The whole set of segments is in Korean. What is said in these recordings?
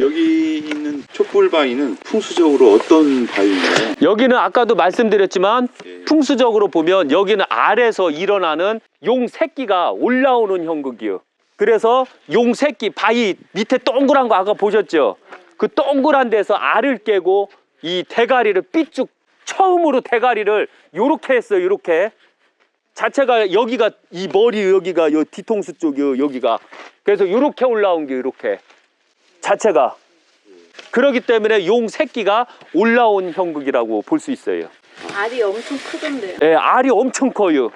여기 있는 촛불 바위는 풍수적으로 어떤 바위인가요? 여기는 아까도 말씀드렸지만 예. 풍수적으로 보면 여기는 알에서 일어나는 용 새끼가 올라오는 형국이요. 그래서 용 새끼 바위 밑에 동그란 거 아까 보셨죠? 그 동그란 데서 알을 깨고 이 대가리를 삐쭉 처음으로 대가리를 요렇게 했어요. 요렇게 자체가 여기가 이 머리 여기가 요 뒤통수 쪽이요. 여기가 그래서 요렇게 올라온 게 요렇게 자체가 그러기 때문에 용 새끼가 올라온 형국이라고 볼 수 있어요. 알이 엄청 크던데요. 예, 알이 엄청 커요.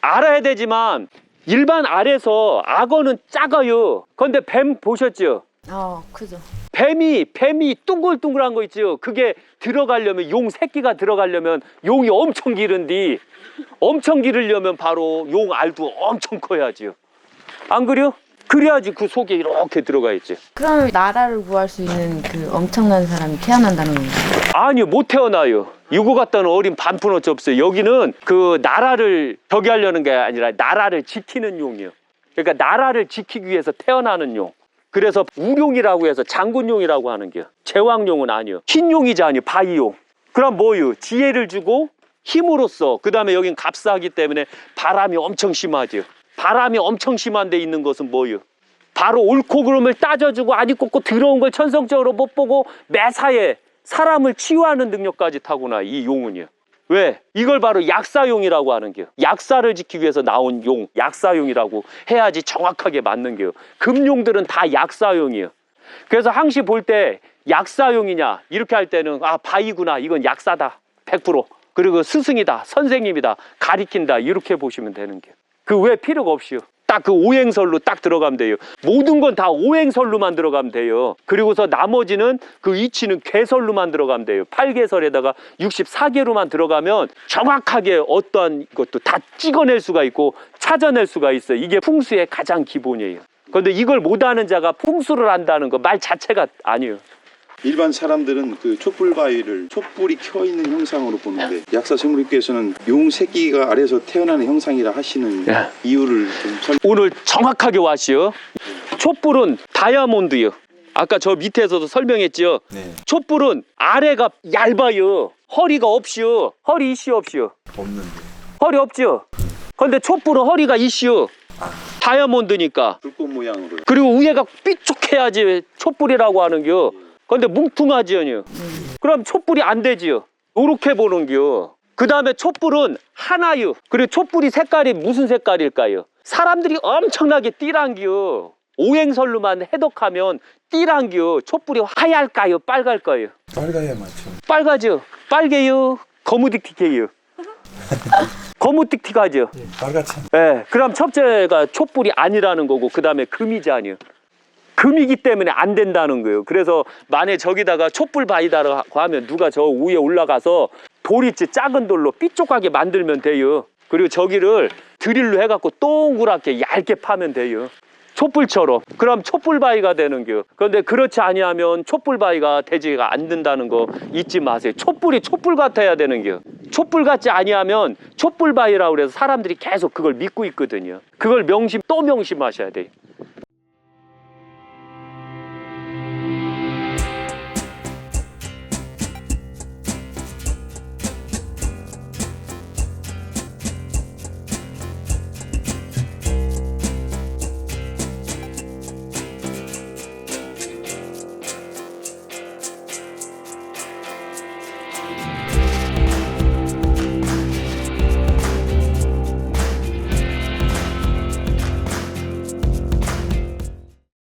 알아야 되지만 일반 알에서 악어는 작아요. 근데 뱀 보셨죠? 어, 크죠. 뱀이 뱀이 둥글둥글한 거 있죠. 그게 들어가려면 용 새끼가 들어가려면 용이 엄청 기른디 엄청 기르려면 바로 용 알도 엄청 커야지요. 안 그래요? 그래야지 그 속에 이렇게 들어가 있지. 그러면 나라를 구할 수 있는 그 엄청난 사람이 태어난다는 건가요? 아니요 못 태어나요 이거 갖다는 어린 반푼 어찌 없어요 여기는 그 나라를 저기 하려는 게 아니라 나라를 지키는 용이요 그러니까 나라를 지키기 위해서 태어나는 용 그래서 우룡이라고 해서 장군용이라고 하는 게요. 제왕용은 아니요. 흰용이지 아니요. 바위용. 그럼 뭐요? 지혜를 주고 힘으로써 그 다음에 여긴 값싸기 때문에 바람이 엄청 심하죠 바람이 엄청 심한 데 있는 것은 뭐요? 바로 옳고 그름을 따져주고 아니 꽂고 더러운 걸 천성적으로 못 보고 매사에 사람을 치유하는 능력까지 타고나 이 용은요. 왜? 이걸 바로 약사용이라고 하는 게요. 약사를 지키기 위해서 나온 용, 약사용이라고 해야지 정확하게 맞는 게요. 금용들은 다 약사용이에요. 그래서 항시 볼 때 약사용이냐 이렇게 할 때는 아 바위구나 이건 약사다 100% 그리고 스승이다 선생님이다 가리킨다 이렇게 보시면 되는 게요. 그 왜 필요가 없이요. 딱 그 오행설로 딱 들어가면 돼요. 모든 건 다 오행설로만 들어가면 돼요. 그리고서 나머지는 그 위치는 괴설로만 들어가면 돼요. 8개설에다가 64개로만 들어가면 정확하게 어떠한 것도 다 찍어낼 수가 있고 찾아낼 수가 있어요. 이게 풍수의 가장 기본이에요. 그런데 이걸 못하는 자가 풍수를 안다는 거 말 자체가 아니에요. 일반 사람들은 그 촛불 바위를 촛불이 켜 있는 형상으로 보는데 약사 성우님께서는 용 새끼가 아래서 태어나는 형상이라 하시는 야. 이유를 좀 설. 오늘 정확하게 와시오. 촛불은 다이아몬드요. 아까 저 밑에서도 설명했죠. 네. 촛불은 아래가 얇아요. 허리가 없이요. 허리 이시 없이요. 없는데. 허리 없죠. 근데 촛불은 허리가 이시요. 다이아몬드니까. 불꽃 모양으로. 그리고 위에가 삐쭉해야지 촛불이라고 하는겨. 근데 뭉퉁하지요. 그럼 촛불이 안 되지요. 요렇게 보는겨. 그 다음에 촛불은 하나요. 그리고 촛불이 색깔이 무슨 색깔일까요? 사람들이 엄청나게 띠랑겨. 오행설로만 해독하면 띠랑겨. 촛불이 하얄까요? 빨갈까요? 빨가야 맞죠. 빨가죠. 빨개요. 거무딕틱해요. 거무틱틱하죠. 예, 빨갛지. 예, 그럼 첫째가 촛불이 아니라는 거고 그 다음에 금이지 아니요. 금이기 때문에 안 된다는 거예요. 그래서 만에 저기다가 촛불 바위다라고 하면 누가 저 위에 올라가서 돌 있지 작은 돌로 삐쪽하게 만들면 돼요. 그리고 저기를 드릴로 해갖고 동그랗게 얇게 파면 돼요. 촛불처럼. 그럼 촛불 바위가 되는 겨. 그런데 그렇지 아니하면 촛불 바위가 되지가 않는다는 거 잊지 마세요. 촛불이 촛불 같아야 되는 겨. 촛불 같지 아니하면 촛불 바위라고 그래서 사람들이 계속 그걸 믿고 있거든요. 그걸 명심 또 명심하셔야 돼요.